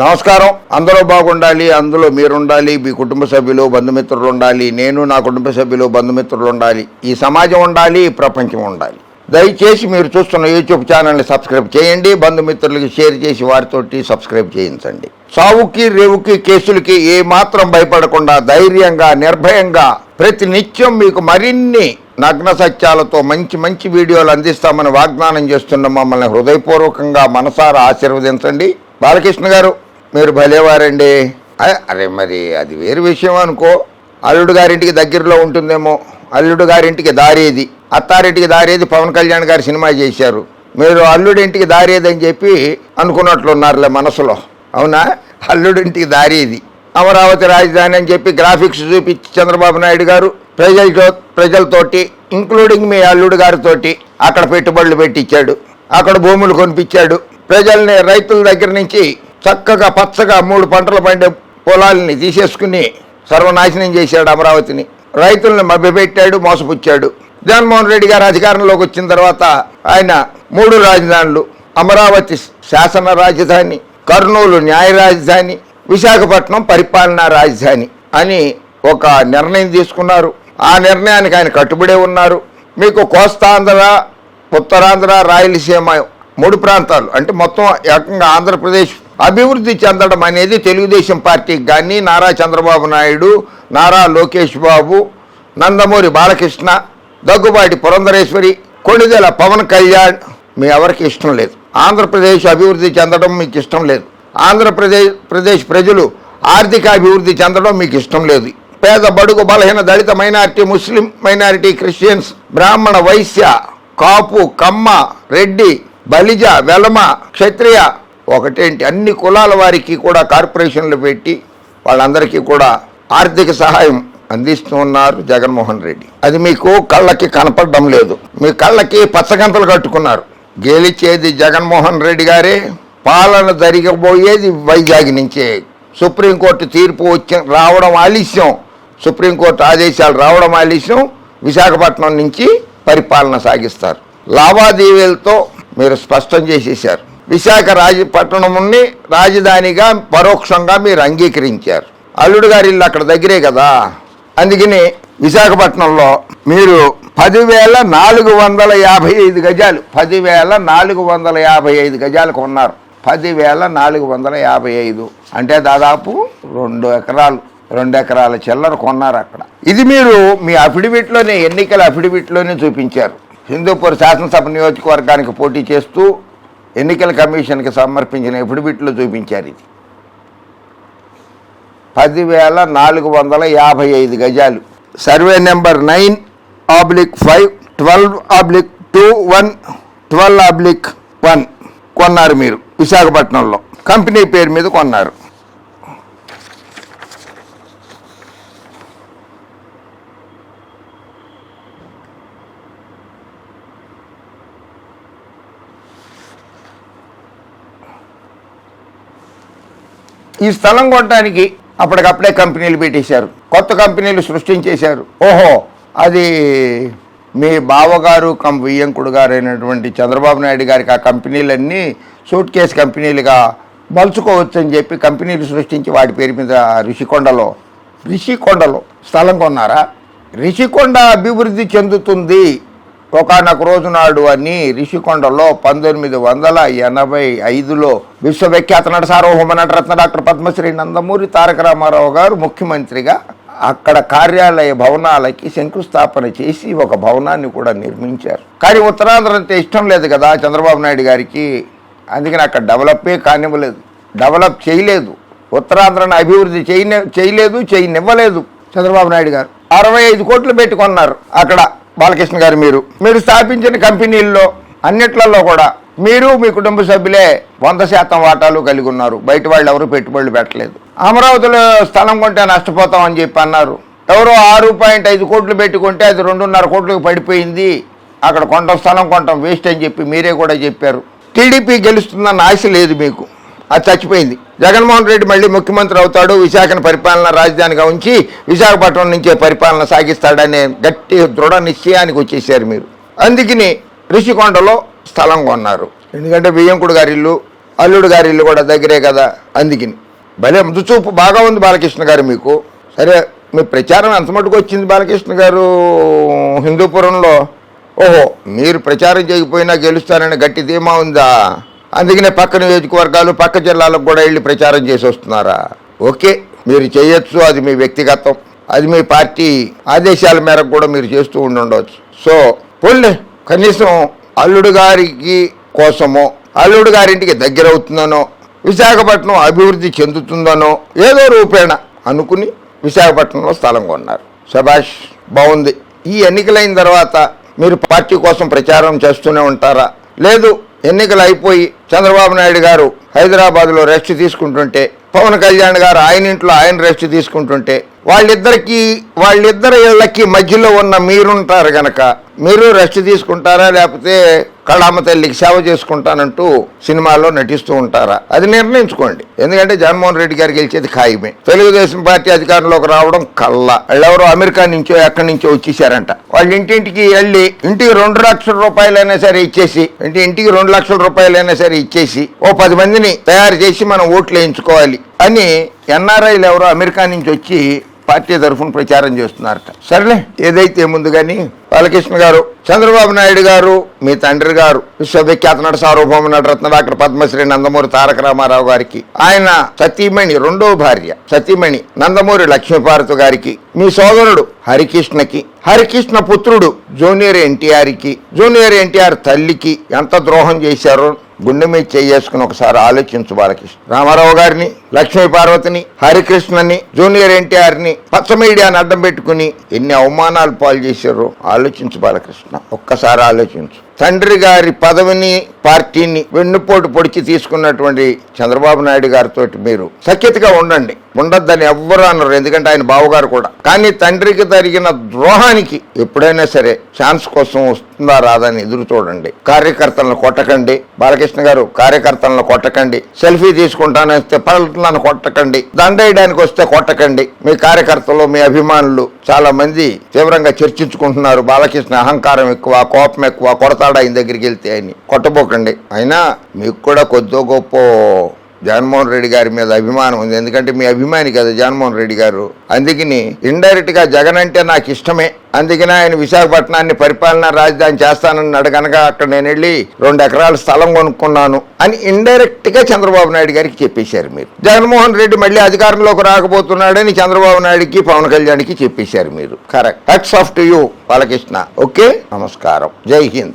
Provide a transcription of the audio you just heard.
నమస్కారం. అందరూ బాగుండాలి అందులో మీరుండాలి మీ కుటుంబ సభ్యులు బంధుమిత్రులు ఉండాలి నేను నా కుటుంబ సభ్యులు బంధుమిత్రులు ఉండాలి ఈ సమాజం ఉండాలి ఈ ప్రపంచం ఉండాలి. దయచేసి మీరు చూస్తున్న యూట్యూబ్ ఛానల్ని సబ్స్క్రైబ్ చేయండి బంధుమిత్రులకి షేర్ చేసి వారితోటి సబ్స్క్రైబ్ చేయించండి. సావుకి రేవుకి కేసులకి ఏమాత్రం భయపడకుండా ధైర్యంగా నిర్భయంగా ప్రతి నిత్యం మీకు మరిన్ని నగ్న సత్యాలతో మంచి మంచి వీడియోలు అందిస్తామని వాగ్దానం చేస్తున్న మమ్మల్ని హృదయపూర్వకంగా మనసారా ఆశీర్వదించండి. బాలకృష్ణ గారు మీరు భలేవారండి. అరే మరి అది వేరు విషయం అనుకో. అల్లుడు గారింటికి దగ్గరలో ఉంటుందేమో. అల్లుడు గారింటికి దారేది. అత్తారింటికి దారేది పవన్ కళ్యాణ్ గారి సినిమా చేశారు. మీరు అల్లుడింటికి దారేది అని చెప్పి అనుకున్నట్లున్నారులే మనసులో. అవునా? అల్లుడింటికి దారేది. అమరావతి రాజధాని అని చెప్పి గ్రాఫిక్స్ చూపించి చంద్రబాబు నాయుడు గారు ప్రజలతో ప్రజలతోటి ఇంక్లూడింగ్ మీ అల్లుడు గారితోటి అక్కడ పెట్టుబడులు పెట్టించాడు. అక్కడ భూములు కొనిపించాడు. ప్రజల్ని రైతుల దగ్గర నుంచి చక్కగా పచ్చగా మూడు పంటలు పండే పొలాలని తీసేసుకుని సర్వనాశనం చేశాడు అమరావతిని. రైతుల్ని మభ్యపెట్టాడు మోసపుచ్చాడు. జగన్మోహన్ రెడ్డి గారు అధికారంలోకి వచ్చిన తర్వాత ఆయన మూడు రాజధానులు అమరావతి శాసన రాజధాని కర్నూలు న్యాయ రాజధాని విశాఖపట్నం పరిపాలనా రాజధాని అని ఒక నిర్ణయం తీసుకున్నారు. ఆ నిర్ణయానికి ఆయన కట్టుబడే ఉన్నారు. మీకు కోస్తాంధ్ర ఉత్తరాంధ్ర రాయలసీమ మూడు ప్రాంతాలు. అంటే మొత్తం ఏకంగా ఆంధ్రప్రదేశ్ అభివృద్ధి చెందడం అనేది తెలుగుదేశం పార్టీకి కానీ నారా చంద్రబాబు నాయుడు నారా లోకేష్ బాబు నందమూరి బాలకృష్ణ దగ్గుబాటి పురంధరేశ్వరి కొణిదెల పవన్ కళ్యాణ్. మీ ఎవరికి ఇష్టం లేదు. ఆంధ్రప్రదేశ్ అభివృద్ధి చెందడం మీకు ఇష్టం లేదు. ఆంధ్రప్రదేశ్ ప్రదేశ్ ప్రజలు ఆర్థిక అభివృద్ధి చెందడం మీకు ఇష్టం లేదు. పేద బడుగు బలహీన దళిత మైనారిటీ ముస్లిం మైనారిటీ క్రిస్టియన్స్ బ్రాహ్మణ వైశ్య కాపు కమ్మ రెడ్డి బలిజ వెలమ క్షత్రియ ఒకటేంటి? అన్ని కులాల వారికి కూడా కార్పొరేషన్లు పెట్టి వాళ్ళందరికీ కూడా ఆర్థిక సహాయం అందిస్తూ ఉన్నారు జగన్మోహన్ రెడ్డి. అది మీకు కళ్ళకి కనపడడం లేదు. మీ కళ్ళకి పచ్చగంతలు కట్టుకున్నారు. గెలిచేది జగన్మోహన్ రెడ్డి గారే పాలన జరిగబోయేది వైజాగ్ నుంచే. సుప్రీంకోర్టు తీర్పు వచ్చి రావడం ఆలస్యం. సుప్రీంకోర్టు ఆదేశాలు రావడం ఆలస్యం. విశాఖపట్నం నుంచి పరిపాలన సాగిస్తారు. లావాదేవీలతో మీరు స్పష్టం చేసేశారు. విశాఖ రాజపట్టణముని రాజధానిగా పరోక్షంగా మీరు అంగీకరించారు. అల్లుడు గారి ఇల్లు అక్కడ దగ్గరే కదా? అందుకని విశాఖపట్నంలో మీరు పదివేల నాలుగు వందల యాభై ఐదు గజాలు పదివేల నాలుగు వందల యాభై ఐదు గజాలు కొన్నారు. పదివేల నాలుగు వందల యాభై ఐదు అంటే దాదాపు రెండు ఎకరాలు రెండు ఎకరాల చిల్లర కొన్నారు అక్కడ. ఇది మీరు మీ అఫిడవిట్లోనే ఎన్నికల అఫిడవిట్లోనే చూపించారు. హిందూపూర్ శాసనసభ నియోజకవర్గానికి పోటీ చేస్తూ ఎన్నికల కమిషన్కి సమర్పించిన ఎఫిడవిట్లో చూపించారు ఇది. పదివేల నాలుగు వందల యాభై ఐదు గజాలు. Survey number nine oblique five twelve oblique two one twelve oblique one కొన్నారు మీరు విశాఖపట్నంలో. కంపెనీ పేరు మీద కొన్నారు. ఈ స్థలం కొనడానికి అప్పటికప్పుడే కంపెనీలు పెట్టేశారు. కొత్త కంపెనీలు సృష్టించేశారు. ఓహో అది మీ బావగారు కం వియ్యంకుడు గారు అయినటువంటి చంద్రబాబు నాయుడు గారికి ఆ కంపెనీలన్నీ సూట్ కేస్ కంపెనీలుగా మలుచుకోవచ్చని చెప్పి కంపెనీలు సృష్టించి వాటి పేరు మీద రిషికొండలో రిషికొండలో స్థలం కొన్నారా? రిషికొండ అభివృద్ధి చెందుతుంది. ఒకనొక రోజు నాడు అని రిషికొండలో పంతొమ్మిది వందల ఎనభై ఐదులో విశ్వవిఖ్యాత నట సార్వభౌమ నటరత్న డాక్టర్ పద్మశ్రీ నందమూరి తారక రామారావు గారు ముఖ్యమంత్రిగా అక్కడ కార్యాలయ భవనాలకి శంకుస్థాపన చేసి ఒక భవనాన్ని కూడా నిర్మించారు. కానీ ఉత్తరాంధ్ర అంటే ఇష్టం లేదు కదా చంద్రబాబు నాయుడు గారికి. అందుకని అక్కడ డెవలపే కానివ్వలేదు. డెవలప్ చేయలేదు. ఉత్తరాంధ్రను అభివృద్ధి చేయని చేయలేదు చేయనివ్వలేదు చంద్రబాబు నాయుడు గారు. అరవై ఐదు కోట్లు పెట్టుకున్నారు అక్కడ. బాలకృష్ణ గారు మీరు. మీరు స్థాపించిన కంపెనీల్లో అన్నిట్లలో కూడా మీరు మీ కుటుంబ సభ్యులే వంద శాతం వాటాలు కలిగి ఉన్నారు. బయట వాళ్ళు ఎవరు పెట్టుబడులు పెట్టలేదు. అమరావతిలో స్థలం కొంటే నష్టపోతాం అని చెప్పి అన్నారు. ఎవరో ఆరు పాయింట్ ఐదు కోట్లు పెట్టుకుంటే అది రెండున్నర కోట్లకు పడిపోయింది. అక్కడ కొంటాం స్థలం కొంటాం వేస్ట్ అని చెప్పి మీరే కూడా చెప్పారు. టీడీపీ గెలుస్తుందన్న ఆశ లేదు మీకు. అది చచ్చిపోయింది. జగన్మోహన్ రెడ్డి మళ్ళీ ముఖ్యమంత్రి అవుతాడు విశాఖను పరిపాలన రాజధానిగా ఉంచి విశాఖపట్నం నుంచే పరిపాలన సాగిస్తాడనే గట్టి దృఢ నిశ్చయానికి వచ్చేసారు మీరు. అందుకని రిషికొండలో స్థలం కొన్నారు. ఎందుకంటే బియ్యంకుడు గారి ఇల్లు అల్లుడు గారి ఇల్లు కూడా దగ్గరే కదా అందుకని. భలే ముందు చూపు బాగా ఉంది బాలకృష్ణ గారు మీకు. సరే మీ ప్రచారం ఎంత మటుకు వచ్చింది బాలకృష్ణ గారు హిందూపురంలో. ఓహో మీరు ప్రచారం చేయకపోయినా గెలుస్తారని గట్టి ధీమా ఉందా? అందుకనే పక్క నియోజకవర్గాలు పక్క జిల్లాలకు కూడా వెళ్ళి ప్రచారం చేసి వస్తున్నారా? ఓకే మీరు చేయొచ్చు అది మీ వ్యక్తిగతం అది మీ పార్టీ ఆదేశాల మేరకు కూడా మీరు చేస్తూ ఉండి ఉండవచ్చు సో పోన్లే కనీసం అల్లుడు గారికి కోసమో అల్లుడు గారింటికి దగ్గర అవుతుందనో విశాఖపట్నం అభివృద్ధి చెందుతుందనో ఏదో రూపేణ అనుకుని విశాఖపట్నంలో స్థలం కొన్నారు. శభాష్ బాగుంది. ఈ ఎన్నికలైన తర్వాత మీరు పార్టీ కోసం ప్రచారం చేస్తూనే ఉంటారా? లేదు ఎన్నికలు అయిపోయి చంద్రబాబు నాయుడు గారు హైదరాబాద్లో రెస్ట్ తీసుకుంటుంటే పవన్ కళ్యాణ్ గారు ఆయన ఇంట్లో ఆయన రెస్ట్ తీసుకుంటుంటే వాళ్ళిద్దరికి వాళ్ళిద్దరి ఇళ్ళకి మధ్యలో ఉన్న మీరుంటారు గనక మీరు రెస్ట్ తీసుకుంటారా? లేకపోతే కళామ తల్లికి సేవ చేసుకుంటానంటూ సినిమాల్లో నటిస్తూ ఉంటారా? అది నిర్ణయించుకోండి. ఎందుకంటే జగన్మోహన్ రెడ్డి గారు గెలిచేది ఖాయమే. తెలుగుదేశం పార్టీ అధికారంలోకి రావడం కల్లా వాళ్ళెవరో అమెరికా నుంచో ఎక్కడి నుంచో వచ్చేసారంట. వాళ్ళు ఇంటింటికి వెళ్ళి ఇంటికి రెండు లక్షల రూపాయలైనా సరే ఇచ్చేసి ఇంటి ఇంటికి రెండు లక్షల రూపాయలైనా సరే ఇచ్చేసి ఓ పది మందిని తయారు చేసి మనం ఓట్లు వేయించుకోవాలి అని ఎన్ఆర్ఐలు ఎవరో అమెరికా నుంచి వచ్చి పార్టీ తరఫున ప్రచారం చేస్తున్నారట. సరేలే. ఏదైతే ముందు కానీ బాలకృష్ణ గారు చంద్రబాబు నాయుడు గారు మీ తండ్రి గారు విశ్వవిఖ్యాత నట సార్వభౌమ నటరత్న డాక్టర్ పద్మశ్రీ నందమూరి తారక రామారావు గారికి ఆయన సతీమణి రెండో భార్య సతీమణి నందమూరి లక్ష్మీపార్వతి గారికి మీ సోదరుడు హరికృష్ణకి హరికృష్ణ పుత్రుడు జూనియర్ ఎన్టీఆర్కి జూనియర్ ఎన్టీఆర్ తల్లికి ఎంత ద్రోహం చేశారో గుండె మీద చేసుకుని ఒకసారి ఆలోచించు బాలకృష్ణ. రామారావు గారిని లక్ష్మీ పార్వతిని హరికృష్ణని జూనియర్ ఎన్టీఆర్ని పచ్చ మీడియాని అడ్డం పెట్టుకుని ఎన్ని అవమానాలు పాలు చేశారో ఆలోచించు బాలకృష్ణ. ఒక్కసారి ఆలోచించు. తండ్రి గారి పదవిని పార్టీని వెన్నుపోటు పొడిచి తీసుకున్నటువంటి చంద్రబాబు నాయుడు గారితో మీరు సఖ్యతగా ఉండండి. ఉండొద్దని ఎవ్వరు అన్నారు ఎందుకంటే ఆయన బావగారు కూడా. కానీ తండ్రికి జరిగిన ద్రోహానికి ఎప్పుడైనా సరే ఛాన్స్ కోసం వస్తుందా రాదని ఎదురు చూడండి. కార్యకర్తలను కొట్టకండి. బాలకృష్ణ గారు కార్యకర్తలను కొట్టకండి. సెల్ఫీ తీసుకుంటానేస్తే పళ్ళను కొట్టకండి. దండేయడానికి వస్తే కొట్టకండి. మీ కార్యకర్తలు మీ అభిమానులు చాలా మంది తీవ్రంగా చర్చించుకుంటున్నారు. బాలకృష్ణ అహంకారం ఎక్కువ కోపం ఎక్కువ కొడతాడు ఆయన దగ్గరికి వెళ్తే అని కొట్టబోకండి. అయినా మీకు కూడా కొద్దో గొప్ప జగన్మోహన్ రెడ్డి గారి మీద అభిమానం ఉంది. ఎందుకంటే మీ అభిమాని కదా జగన్మోహన్ రెడ్డి గారు. అందుకని ఇండైరెక్ట్గా జగన్ అంటే నాకు ఇష్టమే. అందుకని ఆయన విశాఖపట్నాన్ని పరిపాలనా రాజధాని చేస్తానన్నాడు కనుక అక్కడ నేను వెళ్ళి రెండు ఎకరాల స్థలం కొనుక్కున్నాను అని ఇండైరెక్ట్గా చంద్రబాబు నాయుడు గారికి చెప్పేశారు మీరు. జగన్మోహన్ రెడ్డి మళ్ళీ అధికారంలోకి రాకపోతున్నాడని చంద్రబాబు నాయుడుకి పవన్ కళ్యాణ్కి చెప్పేశారు మీరు. Correct hats off to you Balakrishna. Okay నమస్కారం. జై హింద్.